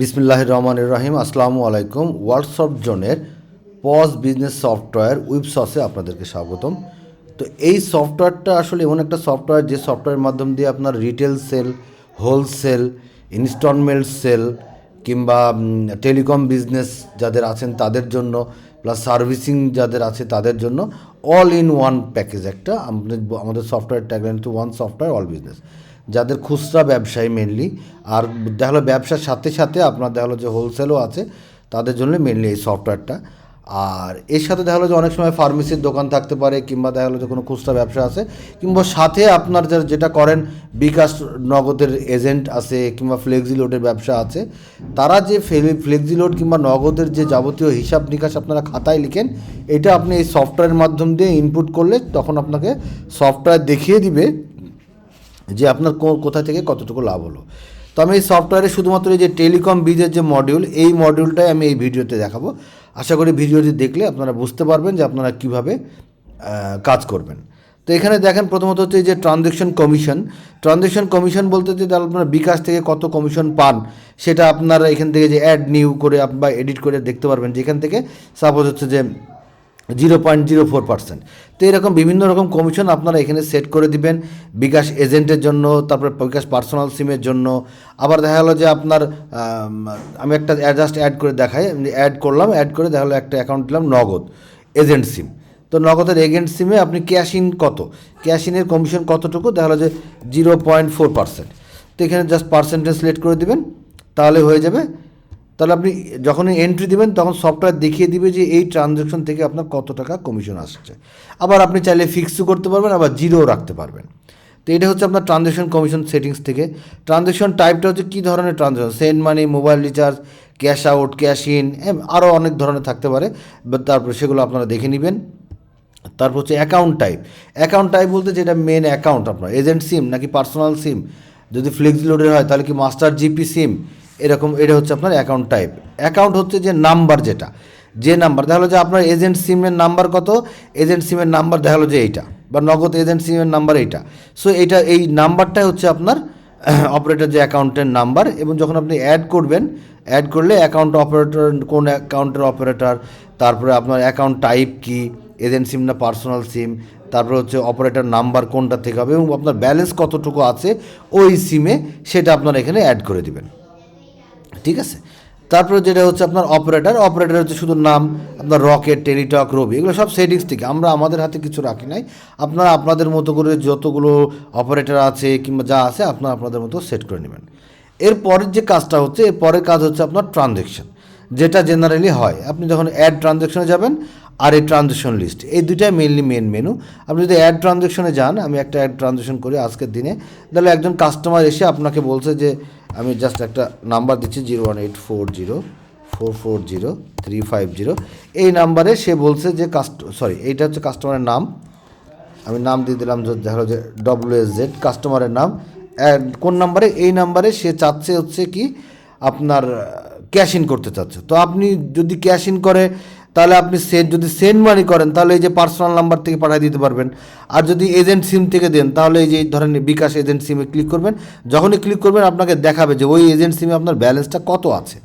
বিসমিল্লাহ রহমান রহিম। আসসালামু আলাইকুম। হোয়াটসঅ্যাপ জোনের পজ বিজনেস সফটওয়্যার ওয়েবসসে আপনাদেরকে স্বাগতম। তো এই সফটওয়্যারটা আসলে এমন একটা সফটওয়্যার যে সফটওয়্যারের মাধ্যম দিয়ে আপনার retail sale wholesale installment sale কিংবা টেলিকম বিজনেস যাদের আছেন তাদের জন্য প্লাস সার্ভিসিং যাদের আছে তাদের জন্য অল ইন ওয়ান প্যাকেজ একটা। আমাদের software tagline one software, all business. যাদের খুচরা ব্যবসায়ী মেনলি আর দেখা হলো ব্যবসার সাথে সাথে আপনার দেখা হলো যে হোলসেলও আছে, তাদের জন্য মেনলি এই সফটওয়্যারটা আর এর সাথে দেখা হলো যে অনেক সময় ফার্মেসির দোকান থাকতে পারে, কিংবা দেখা হলো যে কোনো খুচরা ব্যবসা আছে, কিংবা সাথে আপনার যেটা করেন বিকাশ নগদের এজেন্ট আছে, কিংবা ফ্লেক্সি লোডের ব্যবসা আছে, তারা যে ফ্লেক্সি লোড কিংবা নগদের যে যাবতীয় হিসাব নিকাশ আপনারা খাতায় লিখেন, এটা আপনি এই সফটওয়্যারের মাধ্যম দিয়ে ইনপুট করলে তখন আপনাকে সফটওয়্যার দেখিয়ে দিবে যে আপনার কোথা থেকে কতটুকু লাভ হলো। তো আমি এই সফটওয়্যারে শুধুমাত্র এই যে টেলিকম বিজের যে মডিউল এই মডিউলটাই আমি এই ভিডিওতে দেখাবো। আশা করি ভিডিওটি দেখলে আপনারা বুঝতে পারবেন যে আপনারা কীভাবে কাজ করবেন। তো এখানে দেখেন প্রথমত হচ্ছে যে ট্রানজ্যাকশন কমিশন ট্রানজ্যাকশন কমিশন বলতে যে আপনারা বিকাশ থেকে কত কমিশন পান, সেটা আপনারা এখান থেকে যে অ্যাড নিউ করে বা এডিট করে দেখতে পারবেন। যেখান থেকে সাপোজ হচ্ছে যে zero point zero four percent. তো এরকম বিভিন্ন রকম কমিশন আপনারা এখানে সেট করে দিবেন বিকাশ এজেন্টের জন্য, তারপরে বিকাশ পার্সোনাল সিমের জন্য। আবার দেখা গেলো যে আপনার, আমি একটা জাস্ট অ্যাড করে দেখাই অ্যাড করলাম, অ্যাড করে দেখা গেলো একটা অ্যাকাউন্ট দিলাম নগদ, এজেন্ট সিম। তো নগদের এজেন্ট সিমে আপনি ক্যাশ ইন কত? ক্যাশ ইনের কমিশন কতটুকু? দেখা গেলো যে জিরো পয়েন্ট ফোর পার্সেন্ট। তো এখানে জাস্ট পার্সেন্টেজ সিলেক্ট করে দিবেন, তাহলে হয়ে যাবে তাহলে আপনি যখনই এন্ট্রি দিবেন, তখন সফটওয়্যার দেখিয়ে দিবে যে এই ট্রানজ্যাকশন থেকে আপনার কত টাকা কমিশন আসছে। আবার আপনি চাইলে ফিক্সও করতে পারবেন, আবার জিরোও রাখতে পারবেন। তো এটা হচ্ছে আপনার ট্রানজ্যাকশন কমিশন সেটিংস থেকে। ট্রানজ্যাকশন টাইপটা হচ্ছে কী ধরনের transaction send money mobile recharge cash out cash in আরও অনেক ধরনের থাকতে পারে। তারপরে সেগুলো আপনারা দেখে নেবেন। তারপর হচ্ছে অ্যাকাউন্ট টাইপ অ্যাকাউন্ট টাইপ বলতে যেটা মেন অ্যাকাউন্ট আপনার। এজেন্ট সিম নাকি পার্সোনাল সিম যদি ফ্লেক্স লোডের হয়, তাহলে কি মাস্টার জিপি সিম এরকম, এটা হচ্ছে আপনার অ্যাকাউন্ট টাইপ অ্যাকাউন্ট হচ্ছে যে নাম্বার যেটা। যে নাম্বার দেখা হলো যে আপনার এজেন্ট সিমের নাম্বার কত? এজেন্ট সিমের নাম্বার দেখা হলো যে এইটা, বা নগদ এজেন্ট সিমের নাম্বার এইটা। সো এইটা এই নাম্বারটাই হচ্ছে আপনার অপারেটর যে অ্যাকাউন্টের নাম্বার এবং যখন আপনি অ্যাড করবেন অ্যাড করলে অ্যাকাউন্ট অপারেটর কোন অ্যাকাউন্টের অপারেটর তারপরে আপনার অ্যাকাউন্ট টাইপ কি এজেন্ট সিম না পার্সোনাল সিম তারপরে হচ্ছে অপারেটর নাম্বার কোনটা থেকে হবে, এবং আপনার ব্যালেন্স কতটুকু আছে, ওই সিমে সেটা আপনারা এখানে অ্যাড করে দিবেন। ঠিক আছে? তারপরে যেটা হচ্ছে আপনার অপারেটার অপারেটার হচ্ছে শুধু নাম, আপনার রকেট টেলিটক রবি এগুলো সব সেটিংস থেকে। আমরা আমাদের হাতে কিছু রাখি নাই। আপনারা আপনাদের মতো করে যতগুলো অপারেটার আছে কিংবা যা আছে, আপনারা আপনাদের মতো সেট করে নেবেন। এরপরের যে কাজটা হচ্ছে এরপরের কাজ হচ্ছে আপনার ট্রানজ্যাকশন যেটা জেনারেলি হয়। আপনি যখন অ্যাড ট্রানজ্যাকশনে যাবেন আর এই ট্রানজ্যাকশন লিস্ট এই দুটাই মেনলি মেন মেনু আপনি যদি অ্যাড ট্রানজ্যাকশনে যান, আমি একটা অ্যাড ট্রানজ্যাকশন করি আজকের দিনে, তাহলে একজন কাস্টমার এসে আপনাকে বলছে যে, আমি জাস্ট একটা নাম্বার দিচ্ছি zero one eight four zero four four zero three five zero এই নাম্বারে সে বলছে যে কাস্ট সরি এইটা হচ্ছে কাস্টমারের নাম। আমি নাম দিয়ে দিলাম দেখা যে ডব্লিউ এস জেড কাস্টমারের নাম। কোন নাম্বারে এই নাম্বারে সে চাচ্ছে হচ্ছে কি, আপনার ক্যাশ ইন করতে চাচ্ছে। তো আপনি যদি ক্যাশ ইন করে তাহলে আপনি সেট যদি সেন্ড মানি করেন, তাহলে এই যে পার্সোনাল নাম্বার থেকে পাঠিয়ে দিতে পারবেন। আর যদি এজেন্ট সিম থেকে দেন, তাহলে এই যে এই ধরনের বিকাশ এজেন্ট সিমে ক্লিক করবেন। যখনই ক্লিক করবেন, আপনাকে দেখাবে যে ওই এজেন্ট সিমে আপনার ব্যালেন্সটা কত আছে।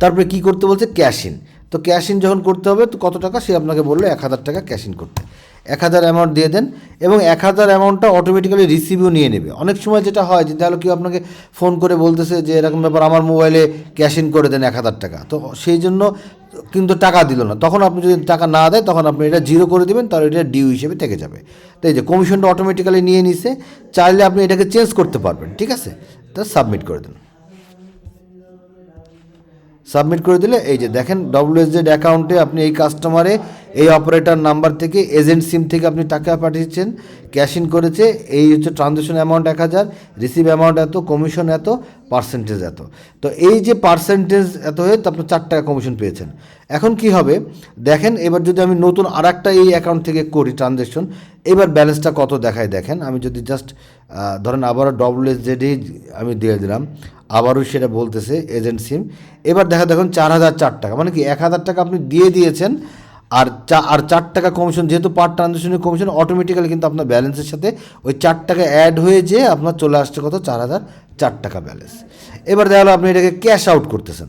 তারপরে কি করতে বলছে? ক্যাশ ইন তো ক্যাশ ইন যখন করতে হবে, তো কত টাকা? সে আপনাকে বলল এক হাজার টাকা ক্যাশ ইন করতে। এক হাজার অ্যামাউন্ট দিয়ে দেন এবং এক হাজার অ্যামাউন্টটা অটোমেটিক্যালি রিসিভও নিয়ে নেবে। অনেক সময় যেটা হয় যে তাহলে কেউ আপনাকে ফোন করে বলতেছে যে, এরকম ব্যাপার, আমার মোবাইলে ক্যাশ ইন করে দেন এক হাজার টাকা। তো সেই জন্য কিন্তু টাকা দিল না। তখন আপনি যদি টাকা না দেয় তখন আপনি এটা জিরো করে দেবেন, তাহলে এটা ডিউ হিসেবে থেকে যাবে। তো এই যে কমিশনটা অটোমেটিক্যালি নিয়ে নিছে, চাইলে আপনি এটাকে চেঞ্জ করতে পারবেন, ঠিক আছে? তা সাবমিট করে দিন। সাবমিট করে দিলে এই যে দেখেন ডব্লিউএসজেড অ্যাকাউন্টে আপনি এই কাস্টমারে এই অপারেটর নাম্বার থেকে, এজেন্ট সিম থেকে আপনি টাকা পাঠিয়েছেন, ক্যাশ ইন করেছে, এই হচ্ছে ট্রানজ্যাকশন অ্যামাউন্ট এক হাজার রিসিভ অ্যামাউন্ট এত কমিশন এত পার্সেন্টেজ এত। তো এই যে পার্সেন্টেজ এত হয়ে আপনি চার টাকা কমিশন পেয়েছেন। এখন কি হবে? দেখেন, এবার যদি আমি নতুন আর এই অ্যাকাউন্ট থেকে করি ট্রানজ্যাকশন এবার ব্যালেন্সটা কত দেখায় দেখেন। আমি যদি জাস্ট ধরেন আবারও ডব্লিউএসজেডই আমি দিয়ে দিলাম, আবারও সেটা বলতেছে এজেন্ট সিম। এবার দেখা দেখুন, চার হাজার চার টাকা মানে কি এক হাজার টাকা আপনি দিয়ে দিয়েছেন আর চা, আর চার টাকা কমিশন যেহেতু পার ট্রানজ্যাকশনের কমিশন অটোমেটিক্যালি কিন্তু আপনার ব্যালেন্সের সাথে ওই চার টাকা অ্যাড হয়ে যেয়ে আপনার চলে আসছে কত? চার হাজার চার টাকা ব্যালেন্স এবার দেখা আপনি এটাকে ক্যাশ আউট করতেছেন।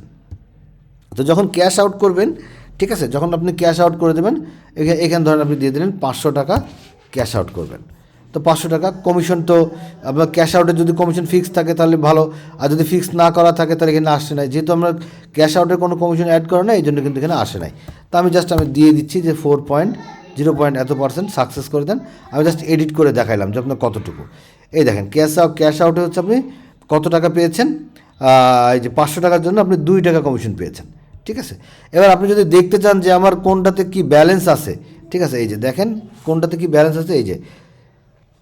তো যখন ক্যাশ আউট করবেন, ঠিক আছে? যখন আপনি ক্যাশ আউট করে দেবেন, এখা- এখানে ধরেন আপনি দিয়ে দিলেন পাঁচশো টাকা ক্যাশ আউট করবেন। তো পাঁচশো টাকা কমিশন তো আপনার ক্যাশ আউটের যদি কমিশন ফিক্স থাকে তাহলে ভালো। আর যদি ফিক্স না করা থাকে তাহলে এখানে আসে না যেহেতু আমরা ক্যাশ আউটের কোনো কমিশন অ্যাড করে না এই জন্য কিন্তু এখানে আসে নাই। তো আমি জাস্ট আমি দিয়ে দিচ্ছি যে ফোর পয়েন্ট জিরো পয়েন্ট এত পার্সেন্ট সাকসেস করে দেন। আমি জাস্ট এডিট করে দেখাইলাম যে আপনার কতটুকু। এই দেখেন ক্যাশ আউট ক্যাশ আউটে হচ্ছে আপনি কত টাকা পেয়েছেন? এই যে পাঁচশো টাকার জন্য আপনি দুই টাকা কমিশন পেয়েছেন, ঠিক আছে? এবার আপনি যদি দেখতে চান যে আমার কোনটাতে কি ব্যালেন্স আছে, ঠিক আছে? এই যে দেখেন, কোনটাতে কি ব্যালেন্স আছে? এই যে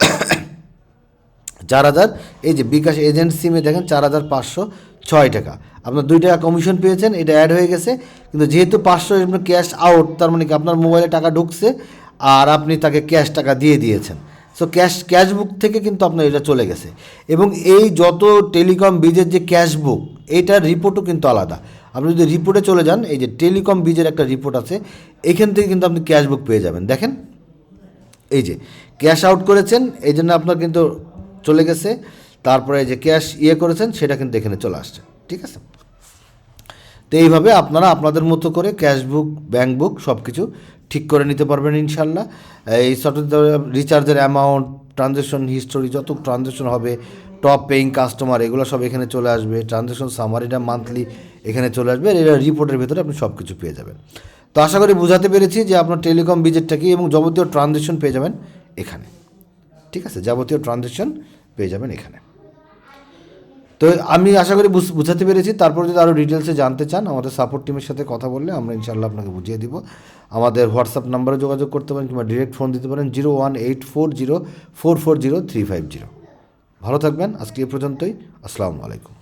চার হাজার, এই যে বিকাশ এজেন্ট সিমে দেখেন, চার হাজার পাঁচশো ছয় টাকা। আপনার দুই টাকা কমিশন পেয়েছেন, এটা অ্যাড হয়ে গেছে। কিন্তু যেহেতু পাঁচশো ক্যাশ আউট তার মানে কি আপনার মোবাইলে টাকা ঢুকছে আর আপনি তাকে ক্যাশ টাকা দিয়ে দিয়েছেন। সো ক্যাশ ক্যাশ বুক থেকে কিন্তু আপনার এটা চলে গেছে। এবং এই যত টেলিকম বিজের যে ক্যাশ বুক এইটার রিপোর্টও কিন্তু আলাদা। আপনি যদি রিপোর্টে চলে যান, এই যে টেলিকম বিজের একটা রিপোর্ট আছে, এখান থেকে কিন্তু আপনি ক্যাশ বুক পেয়ে যাবেন। দেখেন, এই যে ক্যাশ আউট করেছেন, এই জন্য আপনার কিন্তু চলে গেছে। তারপরে যে ক্যাশ ইয়ে করেছেন, সেটা কিন্তু এখানে চলে আসছে। ঠিক আছে? তো এইভাবে আপনারা আপনাদের মতো করে ক্যাশ বুক বুক সব কিছু ঠিক করে নিতে পারবেন ইনশাল্লাহ। এই সফটওয়্যার রিচার্জের অ্যামাউন্ট ট্রানজ্যাকশন হিস্টোরি যত ট্রানজ্যাকশন হবে টপ পেইং কাস্টমার এগুলো সব এখানে চলে আসবে। ট্রানজ্যাকশন সামারিটা মান্থলি এখানে চলে আসবে। আর এটা রিপোর্টের ভেতরে আপনি সব কিছু পেয়ে যাবেন। তো আশা করি বোঝাতে পেরেছি যে আপনার টেলিকম বিজেটটা কি এবং যাবতীয় ট্রানজ্যাকশন পেয়ে যাবেন এখানে। ঠিক আছে? যাবতীয় ট্রানজ্যাকশন পেয়ে যাবেন এখানে। তো আমি আশা করি বুঝ- বুঝাতে পেরেছি। তারপর যদি আরও ডিটেলসে জানতে চান, আমাদের সাপোর্ট টিমের সাথে কথা বললে আমরা ইনশাল্লাহ আপনাকে বুঝিয়ে দিব। আমাদের হোয়াটসঅ্যাপ নাম্বারে যোগাযোগ করতে পারেন কিংবা ডিরেক্ট ফোন দিতে পারেন zero one eight four zero four four zero three five zero ভালো থাকবেন। আজকে এ পর্যন্তই। আসসালামু আলাইকুম।